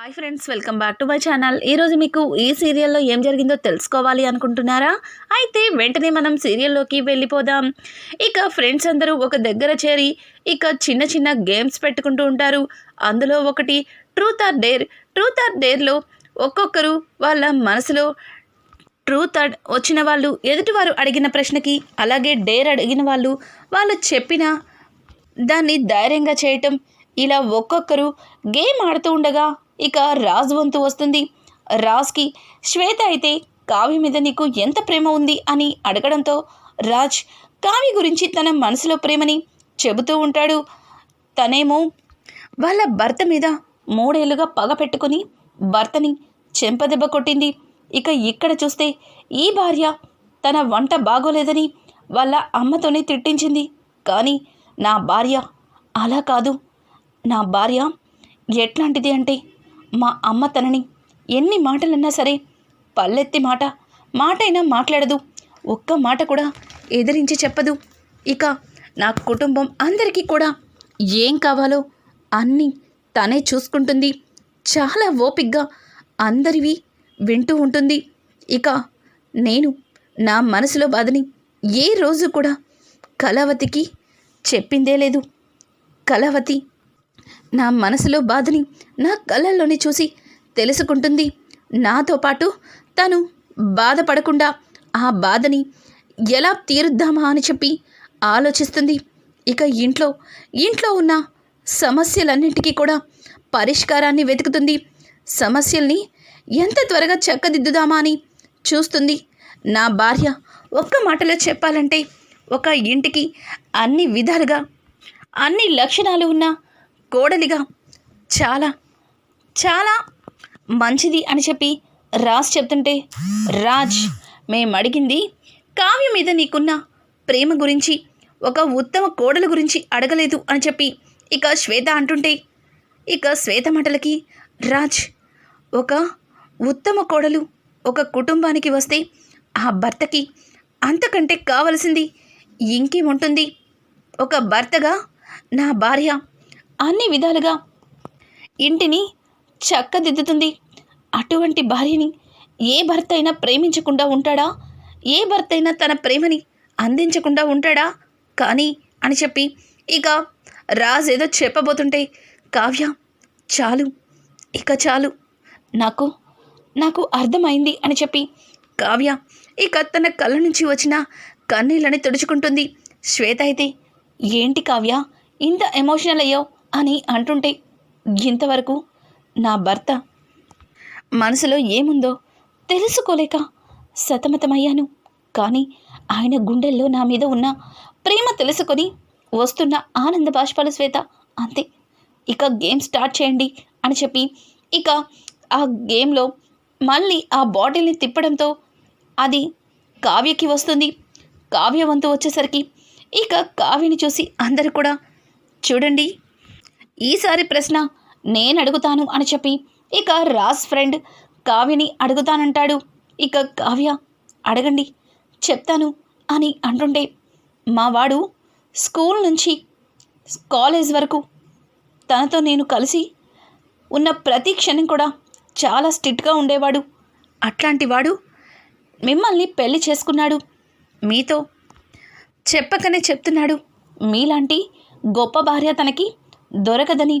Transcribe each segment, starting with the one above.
Hi friends welcome back to my channel. ఈరోజు మీకు ఈ సీరియల్లో ఏం జరిగిందో తెలుసుకోవాలి అనుకుంటున్నారా? అయితే వెంటనే మనం సీరియల్లోకి వెళ్ళిపోదాం. ఇక ఫ్రెండ్స్ అందరూ ఒక దగ్గర చేరి ఇక చిన్న చిన్న గేమ్స్ పెట్టుకుంటూ ఉంటారు. అందులో ఒకటి truth or dare. Truth or డేర్లో ఒక్కొక్కరు వాళ్ళ మనసులో ట్రూత్ అడ్ వచ్చిన వాళ్ళు ఎదుటివారు అడిగిన ప్రశ్నకి అలాగే డేర్ అడిగిన వాళ్ళు వాళ్ళు చెప్పిన దాన్ని ధైర్యంగా చేయటం ఇలా ఒక్కొక్కరు గేమ్ ఆడుతూ ఉండగా ఇక రాజ్ వంతు వస్తుంది. రాజ్కి శ్వేత అయితే కావ్య మీద నీకు ఎంత ప్రేమ ఉంది అని అడగడంతో రాజ్ కావ్య గురించి తన మనసులో ప్రేమని చెబుతూ ఉంటాడు. తనేమో వాళ్ళ భర్త మీద మూడేళ్ళుగా పగ పెట్టుకుని భర్తని చెంపదెబ్బ కొట్టింది. ఇక ఇక్కడ చూస్తే ఈ భార్య తన వంట బాగోలేదని వాళ్ళ అమ్మతోనే తిట్టించింది. కానీ నా భార్య అలా కాదు. నా భార్య ఎట్లాంటిది అంటే మా అమ్మ తనని ఎన్ని మాటలన్నా సరే పల్లెత్తి మాట మాటైనా మాట్లాడదు. ఒక్క మాట కూడా ఎదిరించి చెప్పదు. ఇక నా కుటుంబం అందరికీ కూడా ఏం కావాలో అన్నీ తనే చూసుకుంటుంది. చాలా ఓపిగ్గా అందరివి వింటూ ఉంటుంది. ఇక నేను నా మనసులో బాధని ఏ రోజు కూడా కళావతికి చెప్పిందే లేదు. కళావతి నా మనసులో బాధని నా కళ్ళల్లోని చూసి తెలుసుకుంటుంది. నాతో పాటు తను బాధపడకుండా ఆ బాధని ఎలా తీరుద్దామా అని చెప్పి ఆలోచిస్తుంది. ఇక ఇంట్లో ఇంట్లో ఉన్న సమస్యలన్నింటికీ కూడా పరిష్కారాన్ని వెతుకుతుంది. సమస్యల్ని ఎంత త్వరగా చక్కదిద్దుదామా అని చూస్తుంది. నా భార్య ఒక్క మాటలో చెప్పాలంటే ఒక ఇంటికి అన్ని విధాలుగా అన్ని లక్షణాలు ఉన్న కోడలిగా చాలా చాలా మంచిది అని చెప్పి రాజ్ చెప్తుంటే రాజ్ మేము అడిగింది కావ్య మీద నీకున్న ప్రేమ గురించి ఒక ఉత్తమ కోడల గురించి అడగలేదు అని చెప్పి ఇక శ్వేత అంటుంటే ఇక శ్వేత మాటలకి రాజ్ ఒక ఉత్తమ కోడలు ఒక కుటుంబానికి వస్తే ఆ భర్తకి అంతకంటే కావలసింది ఇంకేముంటుంది? ఒక భర్తగా నా భార్య అన్ని విధాలుగా ఇంటిని చక్కదిద్దుతుంది. అటువంటి భార్యని ఏ భర్త అయినా ప్రేమించకుండా ఉంటాడా? ఏ భర్త అయినా తన ప్రేమని అందించకుండా ఉంటాడా? కానీ అని చెప్పి ఇక రాజ్ ఏదో చెప్పబోతుంటే కావ్య చాలు. ఇక చాలు. నాకు నాకు అర్థమైంది అని చెప్పి కావ్య ఇక తన కళ్ళ నుంచి వచ్చిన కన్నీళ్ళని తుడుచుకుంటుంది. శ్వేత అయితే ఏంటి కావ్య ఇంత ఎమోషనల్ అయ్యావు? అని అంటుంటే ఇంతవరకు నా భర్త మనసులో ఏముందో తెలుసుకోలేక సతమతమయ్యాను. కానీ ఆయన గుండెల్లో నా మీద ఉన్న ప్రేమ తెలుసుకొని వస్తున్న ఆనంద బాష్పాల శ్వేత అంతే ఇక గేమ్ స్టార్ట్ చేయండి అని చెప్పి ఇక ఆ గేమ్లో మళ్ళీ ఆ బాటిల్ని తిప్పడంతో అది కావ్యకి వస్తుంది. కావ్య వంతు వచ్చేసరికి ఇక కావ్యని చూసి అందరు కూడా చూడండి ఈసారి ప్రశ్న నేను అడుగుతాను అని చెప్పి ఇక రాజ్ ఫ్రెండ్ కావ్యని అడుగుతానంటాడు. ఇక కావ్య అడగండి చెప్తాను అని అంటుంటే మా వాడు స్కూల్ నుంచి కాలేజ్ వరకు తనతో నేను కలిసి ఉన్న ప్రతి క్షణం కూడా చాలా స్ట్రిక్ట్గా ఉండేవాడు. అట్లాంటి వాడు మిమ్మల్ని పెళ్ళి చేసుకున్నాడు. మీతో చెప్పకనే చెప్తున్నాడు. మీలాంటి గొప్ప భార్య తనకి దొరకదని.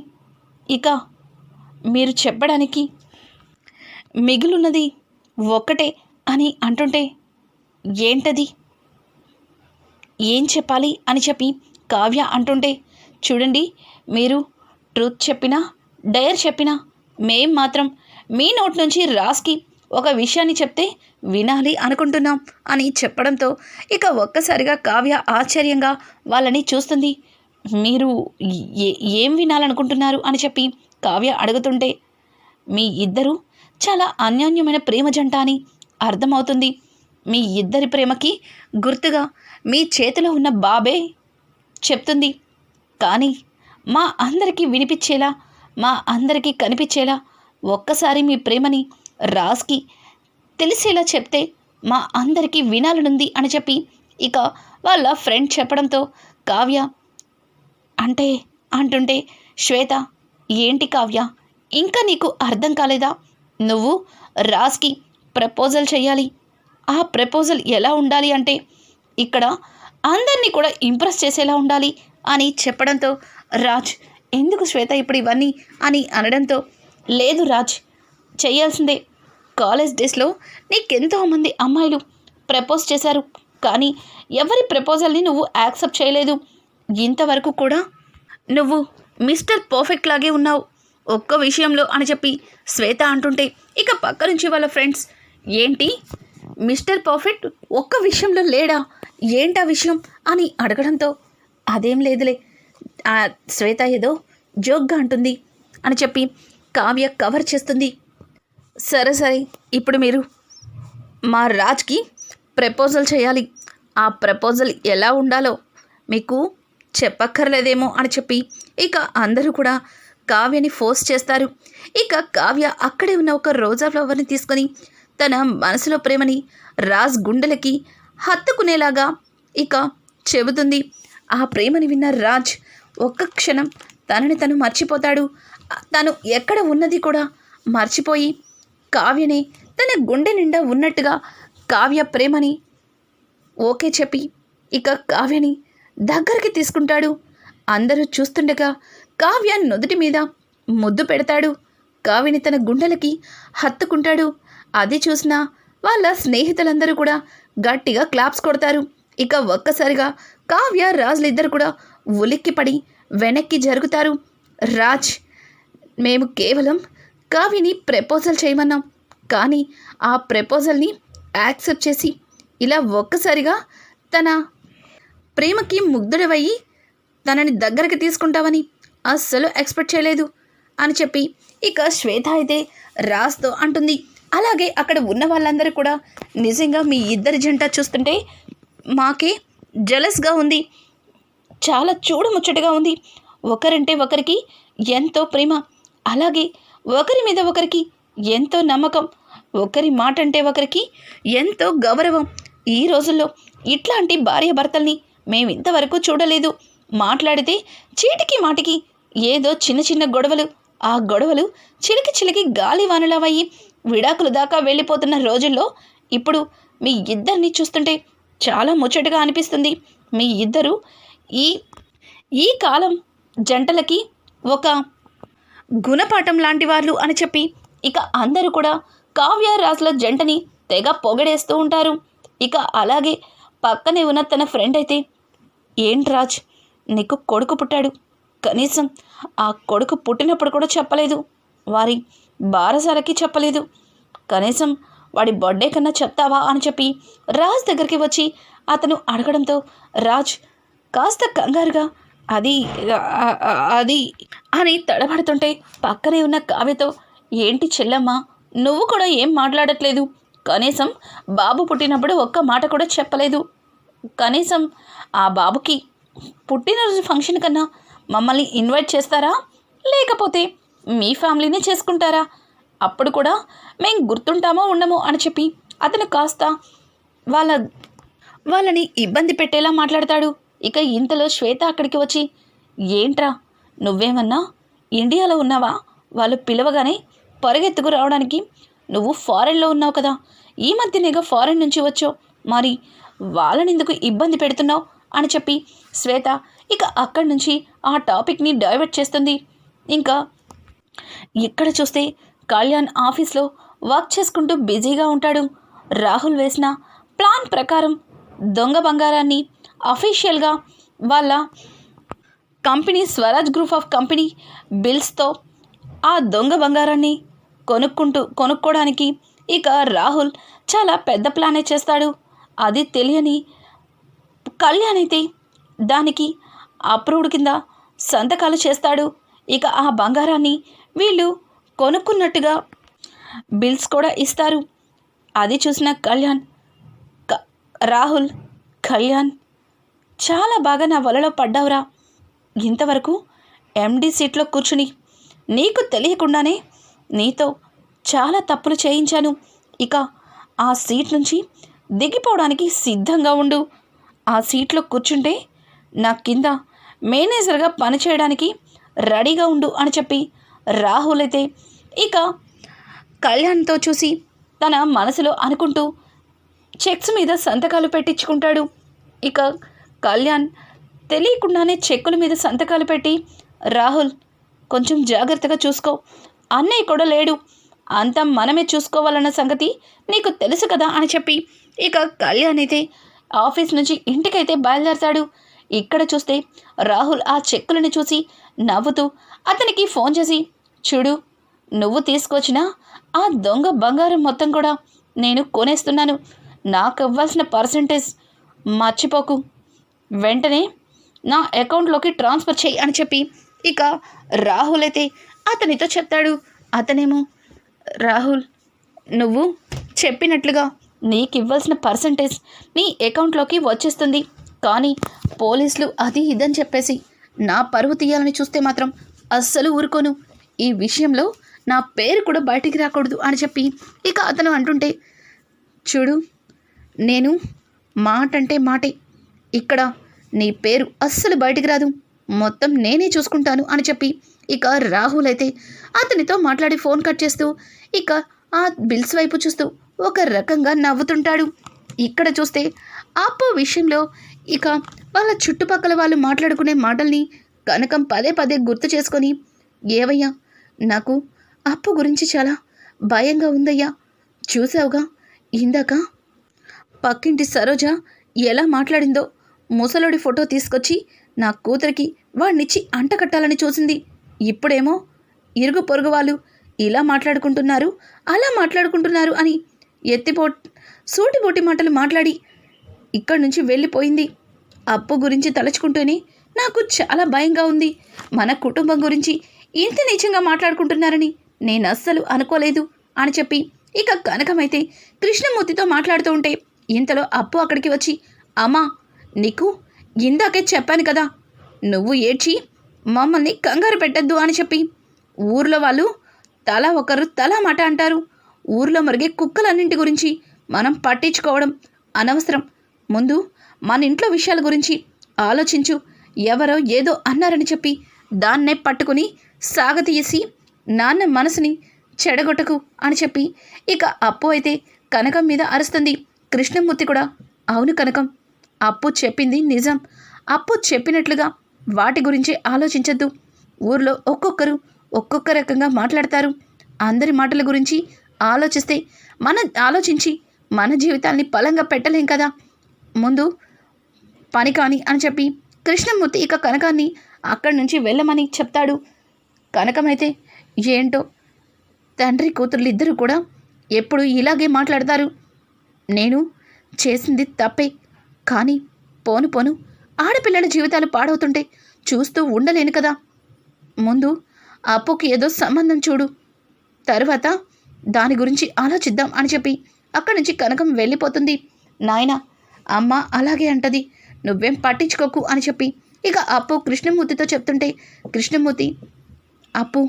ఇక మీరు చెప్పడానికి మిగులున్నది ఒక్కటే అని అంటుంటే ఏంటది? ఏం చెప్పాలి అని చెప్పి కావ్య అంటుంటే చూడండి మీరు ట్రూత్ చెప్పినా డైర్ చెప్పినా మేం మాత్రం మీ నోట్ నుంచి రాస్కి ఒక విషయాన్ని చెప్తే వినాలి అనుకుంటున్నాం అని చెప్పడంతో ఇక ఒక్కసారిగా కావ్య ఆశ్చర్యంగా వాళ్ళని చూస్తుంది. మీరు ఏ ఏం వినాలనుకుంటున్నారు అని చెప్పి కావ్య అడుగుతుంటే మీ ఇద్దరు చాలా అన్యోన్యమైన ప్రేమ జంట అని అర్థమవుతుంది. మీ ఇద్దరి ప్రేమకి గుర్తుగా మీ చేతిలో ఉన్న బాబే చెప్తుంది. కానీ మా అందరికీ వినిపించేలా మా అందరికీ కనిపించేలా ఒక్కసారి మీ ప్రేమని రాస్కి తెలిసేలా చెప్తే మా అందరికీ వినాలనుంది అని చెప్పి ఇక వాళ్ళ ఫ్రెండ్ చెప్పడంతో కావ్య అంటే అంటుంటే శ్వేత ఏంటి కావ్య? ఇంకా నీకు అర్థం కాలేదా? నువ్వు రాజ్కి ప్రపోజల్ చేయాలి ఆ ప్రపోజల్ ఎలా ఉండాలి అంటే ఇక్కడ అందరినీ కూడా ఇంప్రెస్ చేసేలా ఉండాలి అని చెప్పడంతో రాజ్ ఎందుకు శ్వేత ఇప్పుడు ఇవన్నీ అని అనడంతో లేదు రాజ్ చేయాల్సిందే కాలేజ్ డేస్లో నీకెంతో మంది అమ్మాయిలు ప్రపోజ్ చేశారు. కానీ ఎవరి ప్రపోజల్ని నువ్వు యాక్సెప్ట్ చేయలేదు? ఇంతవరకు కూడా నువ్వు మిస్టర్ పర్ఫెక్ట్ లాగే ఉన్నావు. ఒక్క విషయంలో అని చెప్పి శ్వేత అంటుంటే ఇక పక్క నుంచి వాళ్ళ ఫ్రెండ్స్ ఏంటి? మిస్టర్ పర్ఫెక్ట్ ఒక్క విషయంలో లేడా? ఏంటా విషయం? అని అడగడంతో అదేం లేదులే. శ్వేత ఏదో జోక్గా అంటుంది. అని చెప్పి కావ్య కవర్ చేస్తుంది. సరే సరే ఇప్పుడు మీరు మా రాజ్కి ప్రపోజల్ చేయాలి. ఆ ప్రపోజల్ ఎలా ఉండాలో మీకు చెప్పక్కర్లేదేమో అని చెప్పి ఇక అందరూ కూడా కావ్యని ఫోర్స్ చేస్తారు. ఇక కావ్య అక్కడే ఉన్న ఒక రోజా ఫ్లవర్ని తీసుకొని తన మనసులో ప్రేమని రాజ్ గుండెలకి హత్తుకునేలాగా ఇక చెబుతుంది. ఆ ప్రేమని విన్న రాజ్ ఒక్క క్షణం తనని తను మర్చిపోతాడు. తను ఎక్కడ ఉన్నది కూడా మర్చిపోయి కావ్యని తన గుండె నిండా ఉన్నట్టుగా కావ్య ప్రేమని ఓకే చెప్పి ఇక కావ్యని దగ్గరికి తీసుకుంటాడు. అందరూ చూస్తుండగా కావ్య నుదుటి మీద ముద్దు పెడతాడు. కావ్యని తన గుండెలకి హత్తుకుంటాడు. అది చూసిన వాళ్ళ స్నేహితులందరూ కూడా గట్టిగా క్లాప్స్ కొడతారు. ఇక ఒక్కసారిగా కావ్య రాజులిద్దరు కూడా ఉలిక్కిపడి వెనక్కి జరుగుతారు. రాజ్ మేము కేవలం కావ్యని ప్రపోజల్ చేయమన్నాం. కానీ ఆ ప్రపోజల్ని యాక్సెప్ట్ చేసి ఇలా ఒక్కసారిగా తన ప్రేమకి ముగ్ధుడవయ్యి తనని దగ్గరికి తీసుకుంటావని అస్సలు ఎక్స్పెక్ట్ చేయలేదు అని చెప్పి ఇక శ్వేత అయితే రాస్తో అంటుంది. అలాగే అక్కడ ఉన్న వాళ్ళందరూ కూడా నిజంగా మీ ఇద్దరి జంట చూస్తుంటే మాకే జలస్గా ఉంది. చాలా చూడముచ్చటగా ఉంది. ఒకరంటే ఒకరికి ఎంతో ప్రేమ. అలాగే ఒకరి మీద ఒకరికి ఎంతో నమ్మకం. ఒకరి మాట అంటే ఒకరికి ఎంతో గౌరవం. ఈ రోజుల్లో ఇట్లాంటి భార్యాభర్తల్ని మేమింతవరకు చూడలేదు. మాట్లాడితే చీటికి మాటికి ఏదో చిన్న చిన్న గొడవలు. ఆ గొడవలు చిలికి చిలికి గాలి వానలవయ్యి విడాకులు దాకా వెళ్ళిపోతున్న రోజుల్లో ఇప్పుడు మీ ఇద్దరిని చూస్తుంటే చాలా ముచ్చటగా అనిపిస్తుంది. మీ ఇద్దరు ఈ ఈ కాలం జంటలకి ఒక గుణపాఠం లాంటి వాళ్ళు అని చెప్పి ఇక అందరూ కూడా కావ్యరాజుల జంటని తెగ పొగడేస్తూ ఉంటారు. ఇక అలాగే పక్కనే ఉన్న తన ఫ్రెండ్ అయితే ఏంటి రాజ్? నీకు కొడుకు పుట్టాడు. కనీసం ఆ కొడుకు పుట్టినప్పుడు కూడా చెప్పలేదు. వారి బారసాలకి చెప్పలేదు. కనీసం వాడి బర్త్డే కన్నా చెప్తావా? అని చెప్పి రాజ్ దగ్గరికి వచ్చి అతను అడగడంతో రాజ్ కాస్త కంగారుగా అది అది అని తడబడుతుంటే పక్కనే ఉన్న కావ్యతో ఏంటి చెల్లమ్మ నువ్వు కూడా ఏం మాట్లాడట్లేదు? కనీసం బాబు పుట్టినప్పుడు ఒక్క మాట కూడా చెప్పలేదు. కనీసం ఆ బాబుకి పుట్టినరోజు ఫంక్షన్ కన్నా మమ్మల్ని ఇన్వైట్ చేస్తారా? లేకపోతే మీ ఫ్యామిలీనే చేసుకుంటారా? అప్పుడు కూడా మేం గుర్తుంటామో ఉండమో అని చెప్పి అతను కాస్త వాళ్ళ వాళ్ళని ఇబ్బంది పెట్టేలా మాట్లాడతాడు. ఇక ఇంతలో శ్వేత అక్కడికి వచ్చి ఏంట్రా నువ్వేమన్నా ఇండియాలో ఉన్నావా? వాళ్ళు పిలవగానే పరుగెత్తుకు రావడానికి నువ్వు ఫారెన్లో ఉన్నావు కదా. ఈ మధ్యనేగా ఫారెన్ నుంచి వచ్చావు. మరి వాళ్ళని ఎందుకు ఇబ్బంది పెడుతున్నావు? అని చెప్పి శ్వేత ఇక అక్కడి నుంచి ఆ టాపిక్ని డైవర్ట్ చేస్తుంది. ఇంకా ఇక్కడ చూస్తే కళ్యాణ్ ఆఫీస్లో వర్క్ చేసుకుంటూ బిజీగా ఉంటాడు. రాహుల్ వేసిన ప్లాన్ ప్రకారం దొంగ బంగారాన్ని అఫీషియల్గా వాళ్ళ company Swaraj group of company బిల్స్తో ఆ దొంగ బంగారాన్ని కొనుక్కుంటూ కొనుక్కోవడానికి ఇక రాహుల్ చాలా పెద్ద ప్లానే చేస్తాడు. అది తెలియని కళ్యాణ్ అయితే దానికి అప్రూవ్డ్ కింద సంతకాలు చేస్తాడు. ఇక ఆ బంగారాన్ని వీళ్ళు కొనుక్కున్నట్టుగా బిల్స్ కూడా ఇస్తారు. అది చూసిన కళ్యాణ్ క- రాహుల్ కళ్యాణ్ చాలా బాగా నా వలలో పడ్డావురా. ఇంతవరకు ఎండి సీట్లో కూర్చుని నీకు తెలియకుండానే నీతో చాలా తప్పులు చేయించాను. ఇక ఆ సీట్ నుంచి దిగిపోవడానికి సిద్ధంగా ఉండు. ఆ సీట్లో కూర్చుంటే నా కింద మేనేజర్గా పనిచేయడానికి రెడీగా ఉండు అని చెప్పి రాహుల్ అయితే ఇక కళ్యాణ్తో చూసి తన మనసులో అనుకుంటూ చెక్స్ మీద సంతకాలు పెట్టించుకుంటాడు. ఇక కళ్యాణ్ తెలియకుండానే చెక్కుల మీద సంతకాలు పెట్టి రాహుల్ కొంచెం జాగ్రత్తగా చూసుకో. అన్నయ్య కూడా లేడు. అంతం మనమే చూసుకోవాలన్న సంగతి నీకు తెలుసు కదా అని చెప్పి ఇక కళ్యాణ్ అయితే ఆఫీస్ నుంచి ఇంటికైతే బయలుదేరతాడు. ఇక్కడ చూస్తే రాహుల్ ఆ చెక్కులను చూసి నవ్వుతూ అతనికి ఫోన్ చేసి చూడు నువ్వు తీసుకొచ్చిన ఆ దొంగ బంగారం మొత్తం కూడా నేను కొనేస్తున్నాను. నాకు ఇవ్వాల్సిన పర్సంటేజ్ మర్చిపోకు. వెంటనే నా అకౌంట్లోకి ట్రాన్స్ఫర్ చేయి అని చెప్పి ఇక రాహుల్ అయితే అతనితో చెప్తాడు. అతనేమో రాహుల్ నువ్వు చెప్పినట్లుగా నీకు ఇవ్వాల్సిన పర్సంటేజ్ నీ అకౌంట్లోకి వచ్చేస్తుంది. కానీ పోలీసులు అది ఇదని చెప్పేసి నా పరువు తీయాలని చూస్తే మాత్రం అస్సలు ఊరుకోను. ఈ విషయంలో నా పేరు కూడా బయటికి రాకూడదు అని చెప్పి ఇక అతను అంటుంటే చూడు నేను మాట అంటే మాటే. ఇక్కడ నీ పేరు అస్సలు బయటికి రాదు. మొత్తం నేనే చూసుకుంటాను అని చెప్పి ఇక రాహుల్ అయితే అతనితో మాట్లాడి ఫోన్ కట్ చేస్తూ ఇక ఆ బిల్స్ వైపు చూస్తూ ఒక రకంగా నవ్వుతుంటాడు. ఇక్కడ చూస్తే అప్పు విషయంలో ఇక వాళ్ళ చుట్టుపక్కల వాళ్ళు మాట్లాడుకునే మాటల్ని కనకం పదే పదే గుర్తు చేసుకొని ఏవయ్యా నాకు అప్పు గురించి చాలా భయంగా ఉందయ్యా. చూసావుగా ఇందాక పక్కింటి సరోజ ఎలా మాట్లాడిందో ముసలోడి ఫోటో తీసుకొచ్చి నా కూతురికి వాడినిచ్చి అంటకట్టాలని చూసింది. ఇప్పుడేమో ఇరుగు పొరుగు వాళ్ళు ఇలా మాట్లాడుకుంటున్నారు అలా మాట్లాడుకుంటున్నారు అని ఎత్తిపో సూటిపోటి మాటలు మాట్లాడి ఇక్కడి నుంచి వెళ్ళిపోయింది. అప్పు గురించి తలుచుకుంటూనే నాకు చాలా భయంగా ఉంది. మన కుటుంబం గురించి ఇంత నీచంగా మాట్లాడుకుంటున్నారని నేను అస్సలు అనుకోలేదు అని చెప్పి ఇక కనకమైతే కృష్ణమూర్తితో మాట్లాడుతూ ఉంటే ఇంతలో అప్పు అక్కడికి వచ్చి అమ్మా నీకు ఇందాకే చెప్పాను కదా నువ్వు ఏడ్చి మమ్మల్ని కంగారు పెట్టద్దు అని చెప్పి. ఊర్లో వాళ్ళు తల ఒకరు తల మాట అంటారు. ఊర్లో మరిగే కుక్కలన్నింటి గురించి మనం పట్టించుకోవడం అనవసరం. ముందు మన ఇంట్లో విషయాల గురించి ఆలోచించు. ఎవరో ఏదో అన్నారని చెప్పి దాన్నే పట్టుకుని సాగతీసి నాన్న మనసుని చెడగొట్టకు అని చెప్పి. ఇక అప్పు అయితే కనకం మీద అరుస్తుంది. కృష్ణమూర్తి కూడా అవును కనకం. అప్పు చెప్పింది నిజం. అప్పు చెప్పినట్లుగా వాటి గురించి ఆలోచించద్దు. ఊర్లో ఒక్కొక్కరు ఒక్కొక్క రకంగా మాట్లాడతారు. అందరి మాటల గురించి ఆలోచిస్తే మన ఆలోచించి మన జీవితాల్ని బలంగా పెట్టలేం కదా. ముందు పని కాని అని చెప్పి కృష్ణమూర్తి ఇక కనకాన్ని అక్కడి నుంచి వెళ్ళమని చెప్తాడు. కనకమైతే ఏంటో? తండ్రి కూతుర్లు ఇద్దరు కూడా ఎప్పుడు ఇలాగే మాట్లాడతారు. నేను చేసింది తప్పే. కానీ పోను పోను ఆడపిల్లల జీవితాలు పాడవుతుంటే చూస్తూ ఉండలేను కదా. ముందు అప్పుకి ఏదో సంబంధం చూడు. తరువాత దాని గురించి ఆలోచిద్దాం అని చెప్పి అక్కడి నుంచి కనకం వెళ్ళిపోతుంది. నాయన అమ్మ అలాగే అంటది. నువ్వేం పట్టించుకోకు అని చెప్పి ఇక అప్పు కృష్ణమూర్తితో చెప్తుంటే కృష్ణమూర్తి అప్పు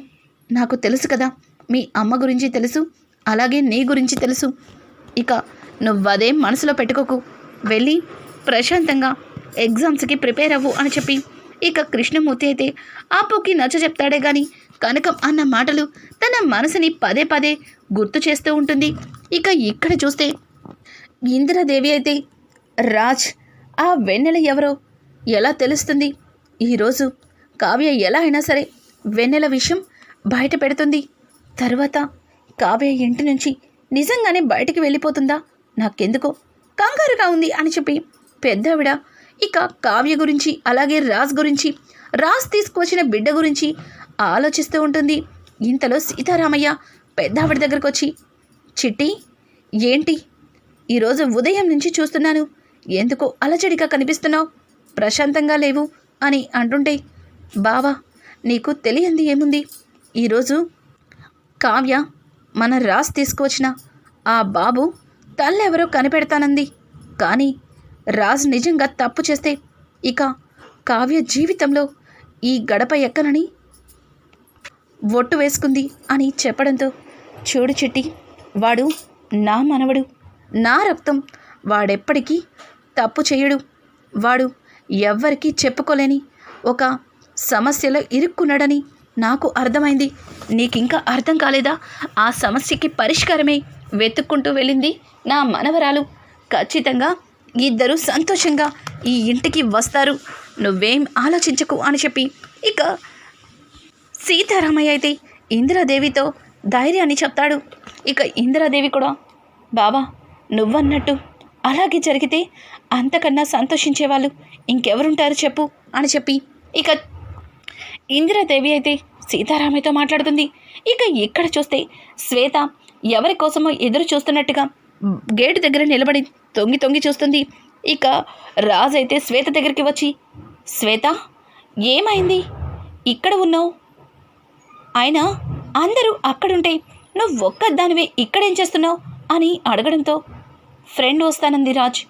నాకు తెలుసు కదా. మీ అమ్మ గురించి తెలుసు అలాగే నీ గురించి తెలుసు. ఇక నువ్వదేం మనసులో పెట్టుకోకు. వెళ్ళి ప్రశాంతంగా ఎగ్జామ్స్కి ప్రిపేర్ అవ్వు అని చెప్పి ఇక కృష్ణమూర్తి అయితే ఆపుకి నచ్చ చెప్తాడే గాని కనకం అన్న మాటలు తన మనసుని పదే పదే గుర్తు చేస్తూ ఉంటుంది. ఇక ఇక్కడ చూస్తే ఇందిరాదేవి అయితే రాజ్ ఆ వెన్నెల ఎవరో ఎలా తెలుస్తుంది? ఈరోజు కావ్య ఎలా అయినా సరే వెన్నెల విషయం బయట పెడుతుంది. తర్వాత కావ్య ఇంటి నుంచి నిజంగానే బయటికి వెళ్ళిపోతుందా? నాకెందుకో కంగారుగా ఉంది అని చెప్పి పెద్దావిడ. ఇక కావ్య గురించి అలాగే రాజ్ గురించి రాజ్ తీసుకువచ్చిన బిడ్డ గురించి ఆలోచిస్తూ ఉంటుంది. ఇంతలో సీతారామయ్య పెద్దావిడ దగ్గరకు వచ్చి చిట్టి ఏంటి? ఈరోజు ఉదయం నుంచి చూస్తున్నాను. ఎందుకో అలజడిగా కనిపిస్తున్నావు? ప్రశాంతంగా లేవు అని అంటుంటే బావా నీకు తెలియంది ఏముంది? ఈరోజు కావ్య మన రాస్ తీసుకువచ్చిన ఆ బాబు తల్లెవరో కనిపెడతానంది. కానీ రాజు నిజంగా తప్పు చేస్తే ఇక కావ్య జీవితంలో ఈ గడప ఎక్కనని ఒట్టు వేసుకుంది అని చెప్పడంతో చూడు చిట్టి వాడు నా మనవడు. నా రక్తం వాడెప్పటికీ తప్పు చేయడు. వాడు ఎవ్వరికీ చెప్పుకోలేని ఒక సమస్యలో ఇరుక్కున్నాడని నాకు అర్థమైంది. నీకింకా అర్థం కాలేదా? ఆ సమస్యకి పరిష్కారమే వెతుక్కుంటూ వెళ్ళింది నా మనవరాలు. ఖచ్చితంగా ఇద్దరు సంతోషంగా ఈ ఇంటికి వస్తారు. నువ్వేం ఆలోచించకు అని చెప్పి ఇక సీతారామయ్య అయితే ఇందిరాదేవితో ధైర్యాన్ని చెప్తాడు. ఇక ఇందిరాదేవి కూడా బాబా నువ్వన్నట్టు అలాగే జరిగితే అంతకన్నా సంతోషించేవాళ్ళు ఇంకెవరుంటారు చెప్పు అని చెప్పి ఇక ఇందిరాదేవి అయితే సీతారామయ్యతో మాట్లాడుతుంది. ఇక ఇక్కడ చూస్తే శ్వేత ఎవరి కోసమో ఎదురు చూస్తున్నట్టుగా గేటు దగ్గర నిలబడి తొంగి తొంగి చూస్తుంది. ఇక రాజు అయితే శ్వేత దగ్గరికి వచ్చి శ్వేత ఏమైంది? ఇక్కడ ఉన్నావు? అయినా అందరూ అక్కడుంటే నువ్వు ఒక్కదానివే ఇక్కడేం చేస్తున్నావు? అని అడగడంతో ఫ్రెండ్ వస్తానంది రాజ్.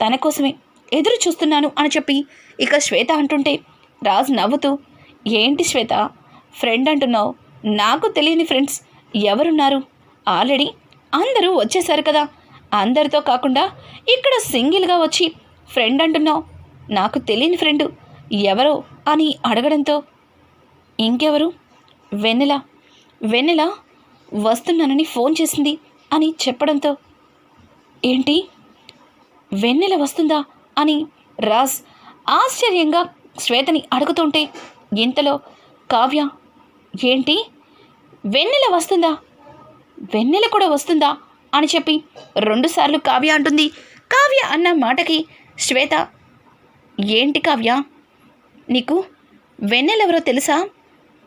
తన కోసమే ఎదురు చూస్తున్నాను అని చెప్పి ఇక శ్వేత అంటుంటే రాజ్ నవ్వుతూ ఏంటి శ్వేత ఫ్రెండ్ అంటున్నావు? నాకు తెలియని ఫ్రెండ్స్ ఎవరున్నారు? ఆల్రెడీ అందరూ వచ్చేసారు కదా. అందరితో కాకుండా ఇక్కడ సింగిల్గా వచ్చి ఫ్రెండ్ అంటున్నావు. నాకు తెలియని ఫ్రెండు ఎవరో అని అడగడంతో ఇంకెవరు? వెన్నెల. వెన్నెల వస్తున్నానని ఫోన్ చేసింది అని చెప్పడంతో ఏంటి? వెన్నెల వస్తుందా అని రాజ్ ఆశ్చర్యంగా శ్వేతని అడుగుతుంటే ఇంతలో కావ్య ఏంటి? వెన్నెల వస్తుందా? వెన్నెల కూడా వస్తుందా? అని చెప్పి రెండుసార్లు కావ్య అంటుంది. కావ్య అన్న మాటకి శ్వేత ఏంటి కావ్య? నీకు వెన్నెలెవరో తెలుసా?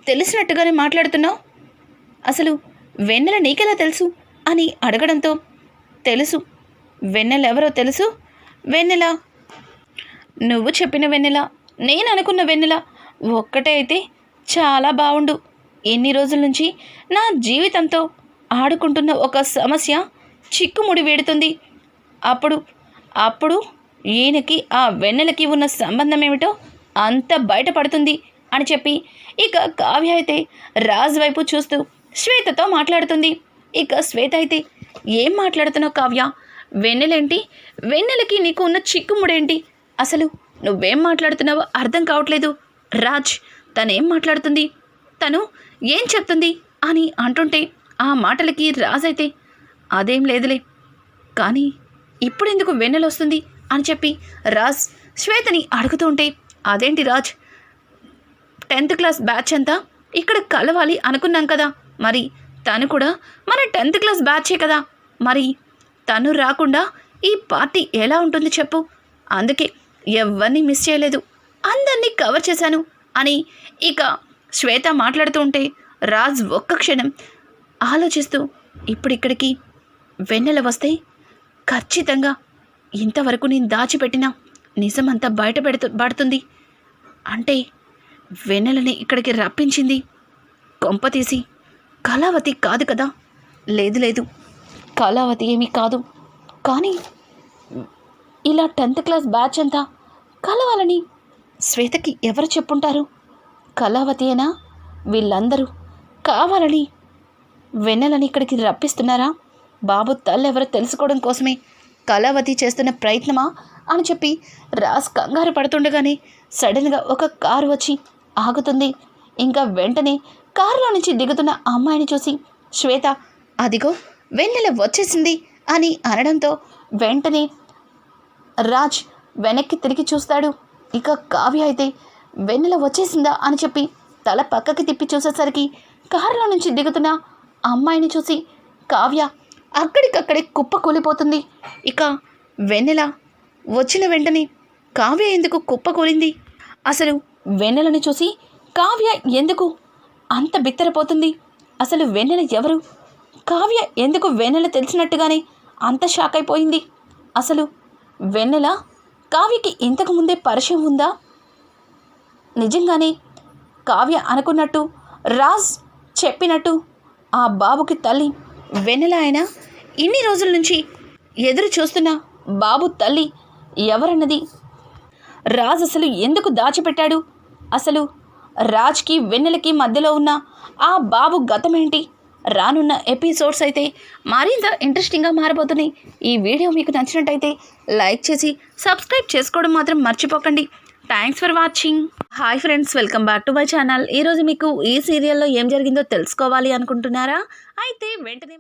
తెలిసినట్టుగానే మాట్లాడుతున్నావు? అసలు వెన్నెల నీకెలా తెలుసు? అని అడగడంతో తెలుసు. వెన్నెలెవరో తెలుసు? వెన్నెల. నువ్వు చెప్పిన వెన్నెల నేను అనుకున్న వెన్నెల ఒక్కటే అయితే చాలా బాగుండు ఎన్ని రోజుల నుంచి నా జీవితంతో ఆడుకుంటున్న ఒక సమస్య చిక్కుముడి వేడుతుంది. అప్పుడు అప్పుడు ఈయనకి ఆ వెన్నెలకి ఉన్న సంబంధం ఏమిటో అంత బయటపడుతుంది అని చెప్పి ఇక కావ్య అయితే రాజ్ వైపు చూస్తూ శ్వేతతో మాట్లాడుతుంది. ఇక శ్వేత అయితే ఏం మాట్లాడుతున్నావు కావ్య? వెన్నెలేంటి? వెన్నెలకి నీకు ఉన్న చిక్కుముడేంటి? అసలు నువ్వేం మాట్లాడుతున్నావో అర్థం కావట్లేదు. రాజ్ తనేం మాట్లాడుతుంది? తను ఏం చెప్తుంది? అని అంటుంటే ఆ మాటలకి రాజ్ అయితే అదేం లేదులే. కానీ ఇప్పుడెందుకు వెన్నెలొస్తుంది అని చెప్పి రాజ్ శ్వేతని అడుగుతుంటే అదేంటి రాజ్? టెన్త్ క్లాస్ బ్యాచ్ అంతా ఇక్కడ కలవాలి అనుకున్నాం కదా. మరి తను కూడా మన టెన్త్ క్లాస్ బ్యాచే కదా. మరి తను రాకుండా ఈ పార్టీ ఎలా ఉంటుంది చెప్పు. అందుకే ఎవరిని మిస్ చేయలేదు. అందరినీ కవర్ చేశాను అని ఇక శ్వేత మాట్లాడుతూ ఉంటే రాజ్ ఒక్క క్షణం ఆలోచిస్తూ ఇప్పుడిక్కడికి వెన్నెల వస్తే ఖచ్చితంగా ఇంతవరకు నేను దాచిపెట్టిన నిజమంతా బయట పెడుతు పడుతుంది. అంటే వెన్నెలని ఇక్కడికి రప్పించింది కొంపతీసి కళావతి కాదు కదా? లేదు లేదు కళావతి ఏమీ కాదు. కానీ ఇలా టెన్త్ క్లాస్ బ్యాచ్ అంతా కలవాలని శ్వేతకి ఎవరు చెప్పుంటారు? కళావతి అయినా వీళ్ళందరూ కావాలని వెన్నెలని ఇక్కడికి రప్పిస్తున్నారా? బాబు తల్లెవరో తెలుసుకోవడం కోసమే కళావతి చేస్తున్న ప్రయత్నమా? అని చెప్పి రాస్ కంగారు పడుతుండగానే సడన్గా ఒక కారు వచ్చి ఆగుతుంది. ఇంకా వెంటనే కారులో నుంచి దిగుతున్న అమ్మాయిని చూసి శ్వేత అదిగో వెన్నెల వచ్చేసింది అని అనడంతో వెంటనే రాజ్ వెనక్కి తిరిగి చూస్తాడు. ఇక కావ్య అయితే వెన్నెల వచ్చేసిందా? అని చెప్పి తల పక్కకి తిప్పి చూసేసరికి కారులో నుంచి దిగుతున్న అమ్మాయిని చూసి కావ్య అక్కడికక్కడే కుప్ప కూలిపోతుంది. ఇక వెన్నెల వచ్చిన వెంటనే కావ్య ఎందుకు కుప్ప కూలింది? అసలు వెన్నెలని చూసి కావ్య ఎందుకు అంత బిత్తరపోతుంది? అసలు వెన్నెల ఎవరు? కావ్య ఎందుకు వెన్నెల తెలిసినట్టుగానే అంత షాక్ అయిపోయింది. అసలు వెన్నెల కావ్యకి ఇంతకుముందే పరిచయం ఉందా? నిజంగానే కావ్య అనుకున్నట్టు రాజ్ చెప్పినట్టు ఆ బాబుకి తల్లి. వెన్నెల ఆయన ఇన్ని రోజుల నుంచి ఎదురు చూస్తున్న బాబు తల్లి ఎవరన్నది? రాజ్ అసలు ఎందుకు దాచిపెట్టాడు? అసలు రాజ్కి వెన్నెలకి మధ్యలో ఉన్న ఆ బాబు గతమేంటి? రానున్న ఎపిసోడ్స్ అయితే మరింత ఇంట్రెస్టింగ్గా మారబోతున్నాయి. ఈ వీడియో మీకు నచ్చినట్టయితే లైక్ చేసి సబ్స్క్రైబ్ చేసుకోవడం మాత్రం మర్చిపోకండి. Thanks for watching. Hi friends welcome back to my channel ఈరోజు మీకు ఈ సీరియల్లో ఏం జరిగిందో తెలుసుకోవాలి అనుకుంటున్నారా? అయితే వెంటనే